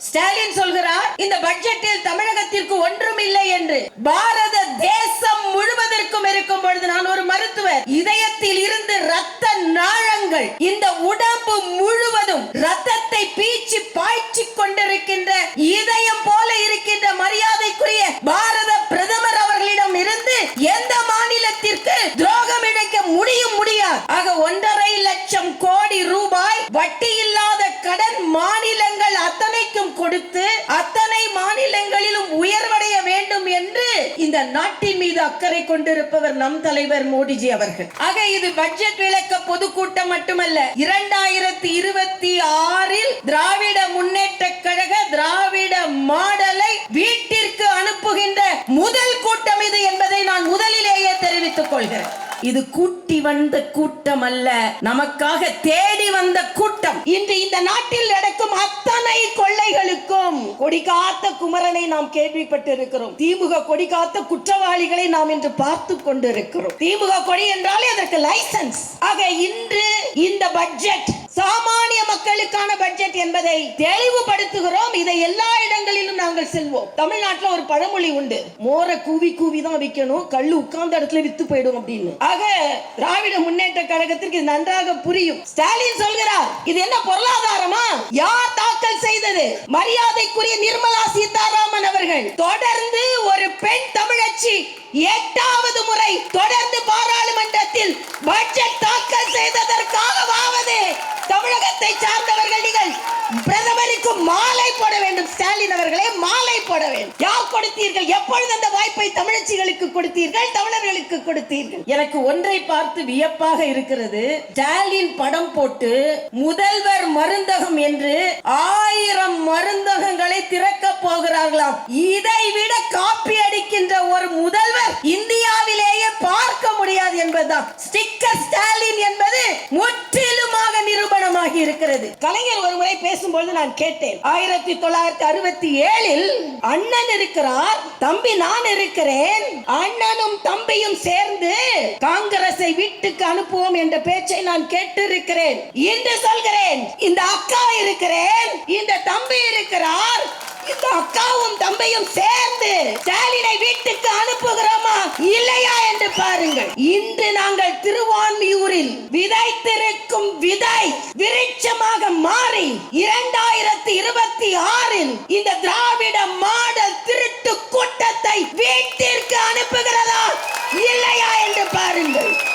ஸ்டாலின் சொல்கிறார் இந்த பட்ஜெட்டில் தமிழகத்திற்கு ஒன்றும் இல்லை என்று. பாரத தேசம் முழுவதற்கும் இருக்கும் பொழுது நான் ஒரு மருத்துவர். இதயத்தில் இருந்து ரத்த நாழங்கள் இந்த உடம்பு முழுவதும் ரத்தத்தை பீச்சி பாய்ச்சி கொண்டிருக்கின்ற இதயம் போல இருக்கின்ற மரியாதைக்குரிய பாரத பிரதமர் அவர்களிடம் இருந்து எந்த மாநிலத்திற்கு துரோகம் இழைக்க முடியும் முடியாது. ஆக ஒன்றரை லட்சம் கோடி ரூபாய் வட்டி இல்லாத கடன் மாநிலங்கள் அத்தனைக்கும் கொடுத்து அத்தனை மாநிலங்களிலும் உயர்வடைய வேண்டும் என்று இந்த நாட்டின் மீது அக்கறை கொண்டிருப்பவர் நம் தலைவர் மோடிஜி அவர்கள். ஆக இது பட்ஜெட் விளக்க பொதுக்கூட்டம் மட்டுமல்ல இரண்டாயிரத்தி இருபத்தி ஆறில் திராவிட முன்னேற்ற கழக திராவிட மாடல் வீட்டிற்கு அனுப்புகின்ற முதல் கூட்டம் இது என்பதை நான் முதலிலேயே தெரிவித்துக் கொள்கிறேன் இது கூட்டி வந்த கூட்டம் அல்ல நமக்காக தேடி வந்த கூட்டம். இன்று இந்த நாட்டில் நடக்கும் அத்தனை கொள்ளைகளுக்கும் கொடி காத்த குமரனை நாம் கேள்விப்பட்டிருக்கிறோம். திமுக கொடி காத்த குற்றவாளிகளை நாம் இன்று பார்த்து கொண்டிருக்கிறோம். திமுக கொடி என்றாலே அதற்கு லைசன்ஸ். ஆக இன்று இந்த பட்ஜெட் சாமானிய மக்களுக்கான பட்ஜெட் என்பதை தெளிவுபடுத்துகிறோம். இதை எல்லா இடங்களிலும் நாங்கள் செல்வோம். தமிழ்நாட்டுல ஒரு பழமொழி உண்டு. மோர கூவி கூவி தான் விற்கணும் கல்லு உட்கார்ந்த இடத்துல வித்து போயிடும் அப்படின்னு. ஆக திராவிட முன்னேற்ற கழகத்திற்கு இது நன்றாக புரியும். ஸ்டாலின் சொல்கிறார் இது என்ன பொருளாதாரமா? யார் தாக்கல் செய்தது? மரியாதைக்குரிய நிர்மலா சீதாராமன் அவர்கள். தொடர்ந்து ஒரு பெண் தமிழச்சி. எட்டாவது முறை தொடர்ந்து பாராளுமன்றத்தில் பட்ஜெட் தாக்கல் செய்ததற்காகவாவது தமிழகத்தை சார்ந்தவர்கள் நீங்கள் பிரதமருக்கு மாலை போட வேண்டும். ஸ்டாலின் அவர்களே மாலை போட வேண்டும். யார் கொடுத்தீர்கள்? எப்பொழுது அந்த வாய்ப்பை தமிழச்சிகளுக்கு கொடுத்தீர்கள்? தமிழர்களுக்கு கொடுத்தீர்கள். எனக்கு ஒன்றை பார்த்து வியப்பாக இருக்கிறது. ஸ்டாலின் படம் போட்டு முதல்வர் மருந்தகம் என்று ஆயிரம் மருந்தகங்களை திறக்க போகிறார்களாம். இதை விட காப்பி அடிக்கின்ற ஒரு முதல்வர் இந்தியாவிலேயே பார்க்க முடியாது என்பதுதான். ஸ்டிக்கர் ஸ்டாலின் என்பது முற்றிலுமாக நிரூபணமாகி இருக்கிறது. கலைஞர் ஒரு முறை பேசும்பொழுது நான் கேட்டேன் ஆயிரத்தி தொள்ளாயிரத்தி அறுபத்தி ஏழில் அண்ணன் இருக்கிறார் தம்பி நான் இருக்கிறேன் அண்ணனும் தம்பியும் சேர்ந்து காங்கிரஸை வீட்டுக்கு அனுப்புவோம் என்ற பேச்சை நான் கேட்டு இருக்கிறேன் இன்று சொல்கிறேன் இந்த அக்கா இருக்கிறேன் இந்த தம்பி இருக்கிறார் இந்த அக்காவும் தம்பியும் சேர்ந்து ஸ்டாலினை வீட்டுக்கு அனுப்புகிறோமா? இல்லையா என்று பாருங்கள். இன்று நாங்கள் திருவான்மியூரில் விதைத்திருக்கும் விதை விருட்சமாக மாறி இரண்டாயிரத்தி இருபத்தி ஆறில் இந்த திராவிட மாடல் திருட்டு கூட்டத்தை வீட்டிற்கு அனுப்புகிறதா? இல்லையா என்று பாருங்கள்.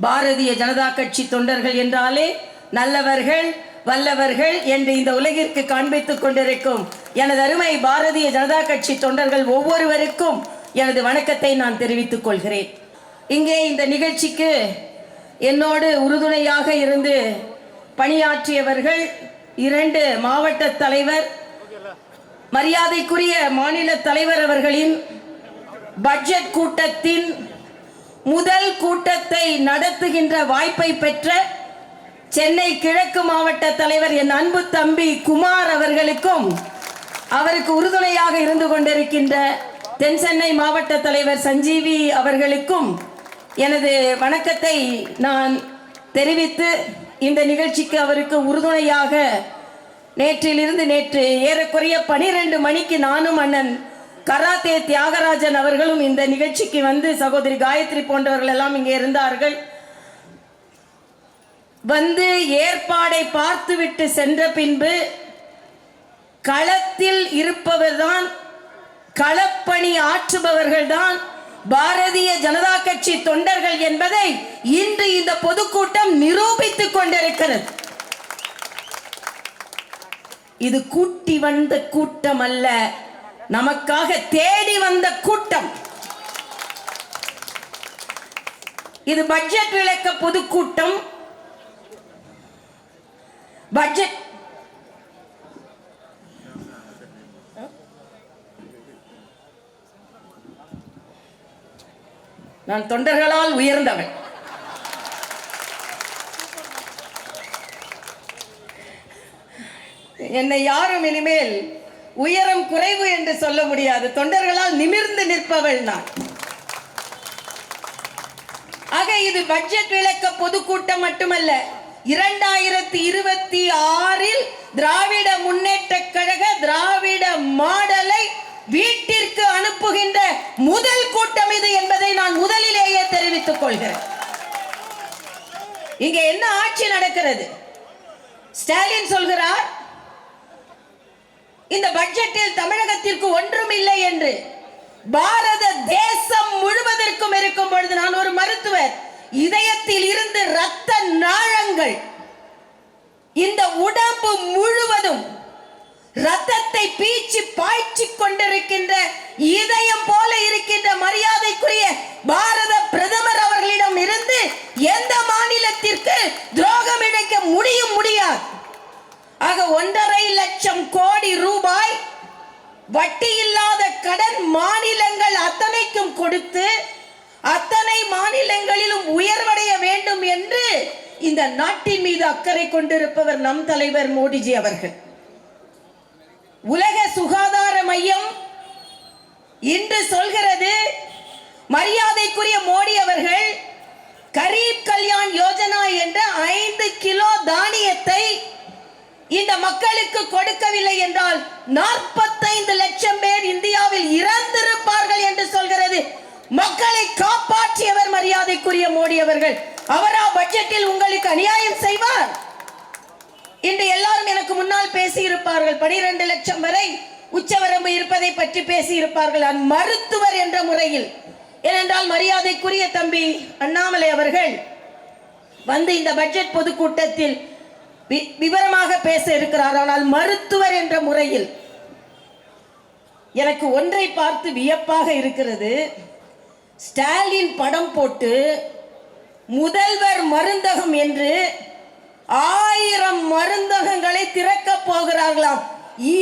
பாரதிய ஜனதா கட்சி தொண்டர்கள் என்றாலே நல்லவர்கள் வல்லவர்கள் என்று இந்த உலகிற்கு காண்பித்துக் கொண்டிருக்கும் எனது அருமை பாரதிய ஜனதா கட்சி தொண்டர்கள் ஒவ்வொருவருக்கும் எனது வணக்கத்தை நான் தெரிவித்துக் கொள்கிறேன். இங்கே இந்த நிகழ்ச்சிக்கு என்னோடு உறுதுணையாக இருந்து பணியாற்றியவர்கள் இரண்டு மாவட்ட தலைவர் மரியாதைக்குரிய மாநில தலைவர் அவர்களின் பட்ஜெட் கூட்டத்தின் முதல் கூட்டத்தை நடத்துகின்ற வாய்ப்பை பெற்ற சென்னை கிழக்கு மாவட்ட தலைவர் என் அன்பு தம்பி குமார் அவர்களுக்கும் அவருக்கு உறுதுணையாக இருந்து கொண்டிருக்கின்ற தென் சென்னை மாவட்ட தலைவர் சஞ்சீவி அவர்களுக்கும் எனது வணக்கத்தை நான் தெரிவித்து இந்த நிகழ்ச்சிக்கு அவருக்கு உறுதுணையாக நேற்றிலிருந்து நேற்று ஏறக்குறைய பனிரெண்டு மணிக்கு நானும் அண்ணன் கராத்தே தியாகராஜன் அவர்களும் இந்த நிகழ்ச்சிக்கு வந்து சகோதரி காயத்ரி போன்றவர்கள் எல்லாம் இங்கே இருந்தார்கள். வந்து ஏற்பாடை பார்த்துவிட்டு சென்ற பின்பு களத்தில் இருப்பவர்தான் களப்பணி ஆற்றுபவர்கள்தான் பாரதிய ஜனதா கட்சி தொண்டர்கள் என்பதை இன்று இந்த பொதுக்கூட்டம் நிரூபித்துக் கொண்டிருக்கிறது. இது கூட்டி வந்த கூட்டம் அல்ல நமக்காக தேடி வந்த கூட்டம். இது பட்ஜெட் விளக்க பொதுக்கூட்டம். பட்ஜெட் நான் தொண்டர்களால் உயர்ந்தவன். என்னை யாரும் இனிமேல் உயரம் குறைவு என்று சொல்ல முடியாது. தொண்டர்களால் நிமிர்ந்து நிற்பவள் நான். ஆக இது பட்ஜெட் விளக்க பொதுக்கூட்டம் மட்டுமல்ல. இரண்டாயிரத்தி இருபத்தி ஆறில் திராவிட முன்னேற்ற கழக திராவிட மாடலை வீட்டிற்கு அனுப்புகின்ற முதல் கூட்டம் இது என்பதை நான் முதலிலேயே தெரிவித்துக் கொள்கிறேன். இங்க என்ன ஆட்சி நடக்கிறது? ஸ்டாலின் சொல்கிறார் இந்த பட்ஜெட்டில் தமிழகத்திற்கு ஒன்றும் இல்லை என்று பாரத தேசம் முழுவதற்கும் இருக்கும் பொழுது நான் ஒரு மருத்துவர். இதயத்தில் இருந்து ரத்த நாழங்கள் இந்த உடம்பு முழுவதும் ரத்தத்தை பீச்சி பாய்ச்சி கொண்டிருக்கின்ற இதயம் போல இருக்கின்ற மரியாதைக்குரிய பாரத பிரதமர் அவர்களிடம் இருந்து எந்த மாநிலத்திற்கு துரோகம் இழைக்க முடியும் முடியாது ஆக ஒன்றரை லட்சம் கோடி ரூபாய் வட்டி இல்லாத கடன் மாநிலங்கள் அத்தனைக்கும் கொடுத்து அத்தனை மாநிலங்களிலும் உயர்வடைய வேண்டும் என்று இந்த நாட்டின் மீது அக்கறை கொண்டிருப்பவர் நம் தலைவர் மோடிஜி அவர்கள். உலக சுகாதார மையம் இன்று சொல்கிறது மரியாதைக்குரிய மோடி அவர்கள் கரீப் கல்யாண் யோஜனா என்ற ஐந்து கிலோ தானியத்தை இந்த மக்களுக்கு கொடுக்கவில்லை என்றால் நாற்பத்தைந்து லட்சம் பேர் இந்தியாவில் இறந்திருப்பார்கள் என்று சொல்கிறது. மக்களை காப்பாற்றியவர் மரியாதைக்குரிய மோடி அவர்கள். அவரா பட்ஜெட்டில் உங்களுக்கு அநியாயம் செய்வார்? இன்று எல்லாரும் எனக்கு முன்னால் பேசி இருப்பார்கள் பனிரெண்டு லட்சம் வரை உச்சவரம்பு இருப்பதை பற்றி பேசி இருப்பார்கள் நான் மருத்துவர் என்ற முறையில். ஏனென்றால் மரியாதைக்குரிய தம்பி அண்ணாமலை அவர்கள் வந்து இந்த பட்ஜெட் பொதுக்கூட்டத்தில் வி- விவரமாக பேச இருக்கிறார். ஆனால் மருத்துவர் என்ற முறையில் எனக்கு ஒன்றை பார்த்து வியப்பாக இருக்கிறது. ஸ்டாலின் படம் போட்டு முதல்வர் மருந்தகம் என்று ஆயிரம் மருந்தகங்களை திறக்க போகிறார்களாம்.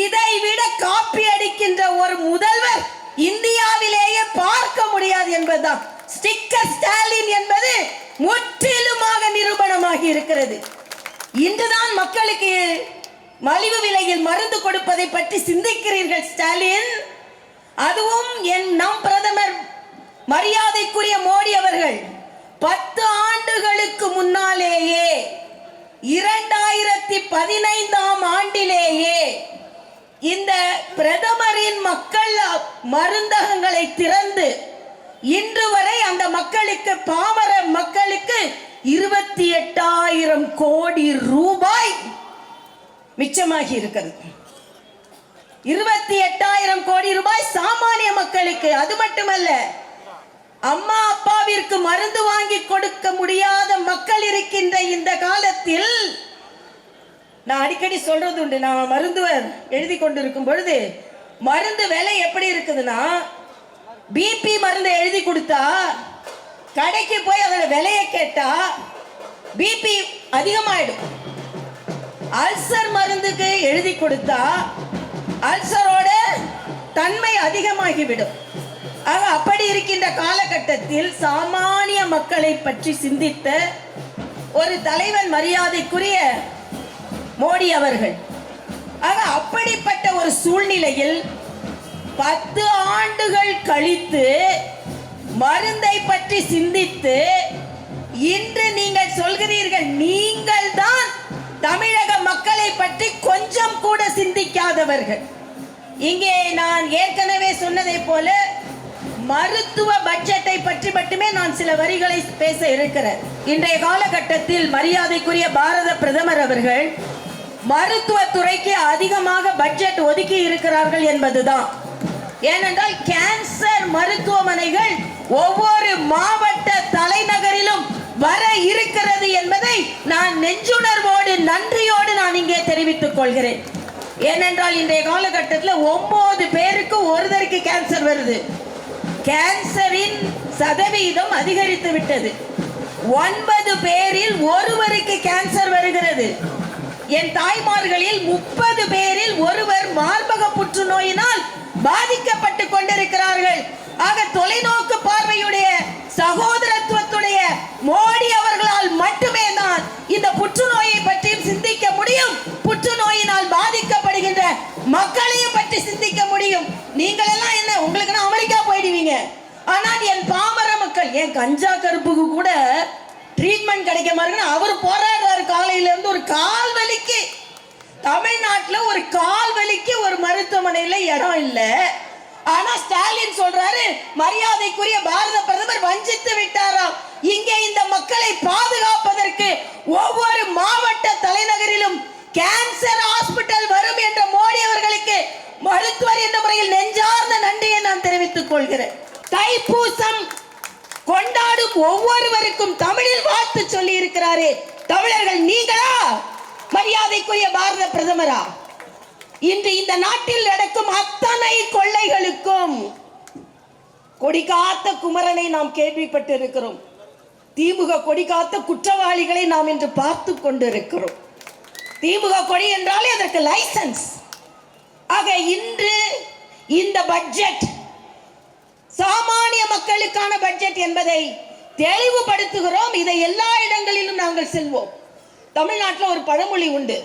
இதை விட காப்பி அடிக்கின்ற ஒரு முதல்வர் இந்தியாவிலேயே பார்க்க முடியாது என்பதுதான். ஸ்டிக்கர் ஸ்டாலின் என்பது முற்றிலுமாக நிரூபணமாகி இருக்கிறது. இன்றுதான் மக்களுக்கு மலிவு விலையில் மருந்து கொடுப்பதை பற்றி சிந்திக்கிறீர்கள் ஸ்டாலின். அதுவும் என் நம் பிரதமர் மரியாதைக்குரிய மோடி அவர்கள். பத்து ஆண்டுகளுக்கு முன்னாலேயே இரண்டாயிரத்தி பதினைந்தாம் ஆண்டிலேயே இந்த பிரதமரின் மக்கள் மருந்தகங்களை திறந்து இன்று வரை அந்த மக்களுக்கு பாமர மக்களுக்கு இருபத்தி எட்டாயிரம் கோடி ரூபாய் மிச்சமாகி இருக்கிறது. இருபத்தி எட்டாயிரம் கோடி ரூபாய் சாமானிய மக்களுக்கு அது மட்டுமல்ல மருந்து வாங்கி கொடுக்க முடியாத மக்கள் இருக்கின்ற இந்த காலத்தில் நான் அடிக்கடி சொல்றது உண்டு. நான் மருந்துவர் எழுதி கொண்டிருக்கும் பொழுது மருந்து விலை எப்படி இருக்குதுன்னா பிபி மருந்து எழுதி கொடுத்தா கடைக்கு போய் அதோட விலையை கேட்டா பிபி அதிகமாயிடும். அல்சர் மருந்துக்கு எழுதி கொடுத்தா அல்சரோட தன்மை அதிகமாகிவிடும். அப்படி இருக்கின்ற காலகட்டத்தில் சாமானிய மக்களை பற்றி சிந்தித்த ஒரு தலைவன் மரியாதைக்குரிய மோடி அவர்கள். ஆக அப்படிப்பட்ட ஒரு சூழ்நிலையில் பத்து ஆண்டுகள் கழித்து மருந்தை பற்றி சிந்தித்து இன்று நீங்கள் சொல்கிறீர்கள் நீங்கள் தான் தமிழக மக்களை பற்றி கொஞ்சம் கூட சிந்திக்காதவர்கள். இங்கே நான் ஏற்கனவே சொன்னதை போல மருத்துவ பட்ஜெட்டை பற்றி மட்டுமே நான் சில வரிகளை பேச இருக்கிறேன். இன்றைய காலகட்டத்தில் மரியாதைக்குரிய பாரத பிரதமர் அவர்கள் மருத்துவத்துறைக்கு அதிகமாக பட்ஜெட் ஒதுக்கி இருக்கிறார்கள் என்பதுதான். ஏனென்றால் கேன்சர் மருத்துவமனைகள் ஒவ்வொரு மாவட்ட தலைநகரிலும் வர இருக்கிறது என்பதை நான் நெஞ்சுணர்வோடு நன்றியோடு நான் இங்கே தெரிவித்துக் கொள்கிறேன். ஏனென்றால் இன்றைய காலகட்டத்தில் ஒன்பது பேருக்கு ஒருத்தருக்கு கேன்சர் வருது. கேன்சரின் சதவீதம் அதிகரித்து விட்டது. ஒன்பது பேரில் ஒருவருக்கு கேன்சர் வருகிறது. என் தாய்மார்களில் முப்பது பேரில் ஒருவர் மார்பக புற்றுநோயினால் பாதிக்கப்பட்டு கொண்டிருக்கிறார்கள். ஆக தொலைநோக்கு பார்வையுடைய சகோதர கஞ்சா கருப்புக்கு கூட ட்ரீட்மெண்ட் கிடைக்க மாதிரி அவர் போராடுறாரு. காலையில இருந்து ஒரு கால் வலிக்கு தமிழ்நாட்டில் ஒரு கால் வலிக்கு ஒரு மருத்துவமனையில் இடம் இல்லை. ஆனா ஸ்டாலின் சொல்றாரு மரியாதைக்குரிய பாரத பிரதமர் வஞ்சித்து விட்டாராம். இங்கே இந்த மக்களை பாதுகாப்பதற்கு ஒவ்வொரு மாவட்ட தலைநகரிலும் கேன்சர் ஹாஸ்பிட்டல் வரும் என்ற மோடி அவர்களுக்கு மருத்துவர் என்ற முறையில் நெஞ்சார்ந்த நன்றியை நான் தெரிவித்துக் கொள்கிறேன். தைப்பூசம் கொண்டாடும் ஒவ்வொருவருக்கும் தமிழில் வாழ்த்து சொல்லி இருக்கிறாரே தமிழர்கள் நீங்களா? மரியாதைக்குரிய பாரத பிரதமரா? இன்று இந்த நாட்டில் நடக்கும் அத்தனை கொள்ளைகளுக்கும் கொடிகாத்த குமரனை நாம் கேள்விப்பட்டிருக்கிறோம். திமுக கொடிகாத்த குற்றவாளிகளை நாம் இன்று பார்த்து கொண்டிருக்கிறோம். திமுக கொடி என்றாலே அதற்கு லைசன்ஸ். ஆக இன்று இந்த பட்ஜெட் சாமானிய மக்களுக்கான பட்ஜெட் என்பதை தெளிவுபடுத்துகிறோம். இதை எல்லா இடங்களிலும் நாங்கள் செல்வோம். தமிழ்நாட்டில் ஒரு பழமொழி உண்டு.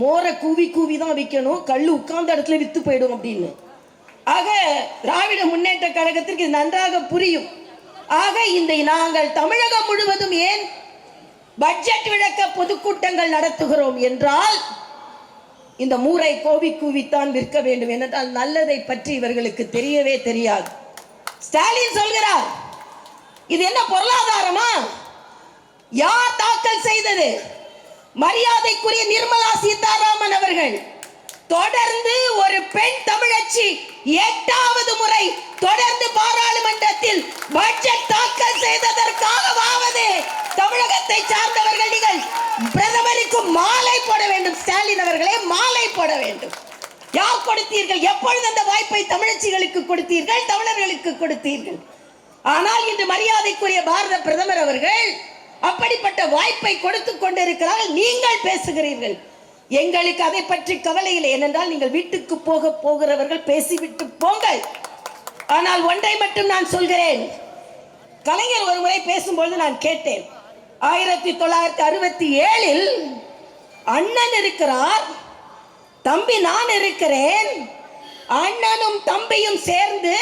மோரை கூவி கூவி தான் விற்கணும் கல் உட்கார்ந்த இடத்துல வித்து போயிடும் அப்படின்னு. ஆக திராவிட முன்னேற்ற கழகத்திற்கு இது நன்றாக புரியும். ஆக இந்த நாங்கள் தமிழகம் முழுவதும் ஏன் பட்ஜெட் விளக்க பொதுக்கூட்டங்கள் நடத்துகிறோம் என்றால் இந்த மூரை கோவி கூவித்தான் விற்க வேண்டும் என்றால் நல்லதை பற்றி இவர்களுக்கு தெரியவே தெரியாது. ஸ்டாலின் சொல்கிறார். இது என்ன பொருளாதாரமா? யார் தாக்கல் செய்தது? மரியாதைக்குரிய நிர்மலா சீதாராமன் அவர்கள் தொடர்ந்து ஒரு பெண் தமிழச்சி எட்டாவது முறை தொடர்ந்து பாராளுமன்றத்தில் பட்ஜெட் தாக்கல் செய்ததற்காகவாவது தமிழகத்தை சார்ந்தவர்கள் நீங்கள் பிரதமருக்கு மாலை போட வேண்டும். ஸ்டாலின் அவர்களே மாலை போட வேண்டும். யார் கொடுத்தீர்கள்? எப்பொழுது அந்த வாய்ப்பை தமிழச்சிகளுக்கு கொடுத்தீர்கள் தமிழர்களுக்கு கொடுத்தீர்கள்? ஆனால் இன்று மரியாதைக்குரிய பாரத பிரதமர் அவர்கள் அப்படிப்பட்ட வாய்ப்பை கொடுத்து கொண்டிருக்கிறார்கள். நீங்கள் பேசுகிறீர்கள். எங்களுக்கு அதை பற்றி கவலை இல்லை. ஏனென்றால் நீங்கள் வீட்டுக்கு போக போகிறவர்கள் பேசிவிட்டு போங்கள். ஆனால் ஒன்றை மட்டும் நான் சொல்கிறேன். கலைஞர் ஒரு முறை பேசும்பொழுது நான் கேட்டேன். ஆயிரத்தி தொள்ளாயிரத்தி அறுபத்தி ஏழில் அண்ணன் இருக்கிறார். தம்பி நான் இருக்கிறேன். அண்ணனும் தம்பியும் சேர்ந்து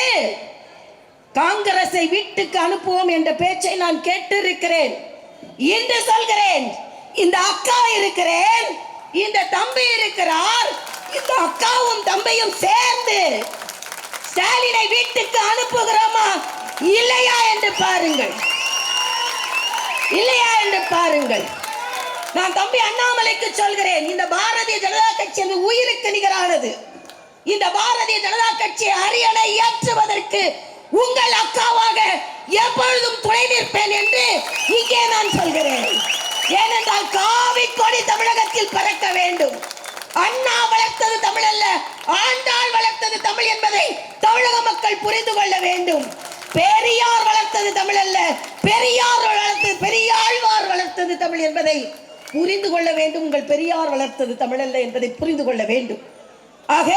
காங்கிரஸை வீட்டுக்கு அனுப்புவோம் என்ற பேச்சை நான் கேட்டிருக்கிறேன். என்று சொல்கிறேன் இந்த அக்கா இருக்கிறேன் இந்த தம்பி இருக்கிறார் இந்த அக்காவும் தம்பியும் சேர்ந்து ஸ்டாலினை வீட்டுக்கு அனுப்புகிறோமா? இல்லையா என்று பாருங்கள். இல்லையா என்று பாருங்கள். நான் தம்பி அண்ணாமலைக்கு சொல்கிறேன் இந்த பாரதிய ஜனதா நிகரானது இந்த பாரதிய ஜனதா கட்சி அரியணை ஏற்றுவதற்கு உங்கள் அக்காவாக எப்பொழுதும் துணை நிற்பேன் என்று இங்கே நான் சொல்கிறேன். ஏனென்றால் காவி கொடி தமிழகத்தில் பறக்க வேண்டும். அண்ணா வளர்த்தது தமிழ் அல்ல ஆண்டாள் வளர்த்தது தமிழ் என்பதை தமிழக மக்கள் புரிந்து கொள்ள வேண்டும். பெரியார் வளர்த்தது தமிழ் அல்ல பெரியார் வளர்த்தது பெரியாழ்வார் வளர்த்தது தமிழ் என்பதை புரிந்து கொள்ள வேண்டும். உங்கள் பெரியார் வளர்த்தது தமிழல்ல என்பதை புரிந்து கொள்ள வேண்டும். ஆக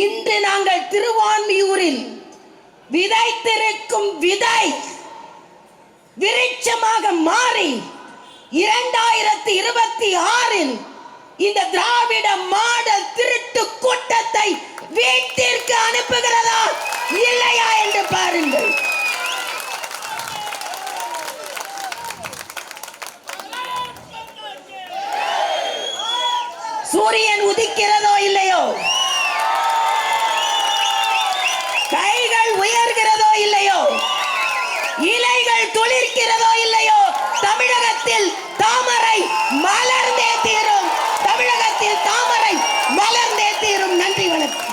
இன்று நாங்கள் திருவான்மியூரில் விதைத்திருக்கும் விதை விருட்சமாக மாறி இரண்டாயிரத்தி இருபத்தி ஆறில் இந்த திராவிட மாடல் திருட்டு கூட்டத்தை வீட்டிற்கு அனுப்புகிறதா? இல்லையா என்று பாருங்கள்.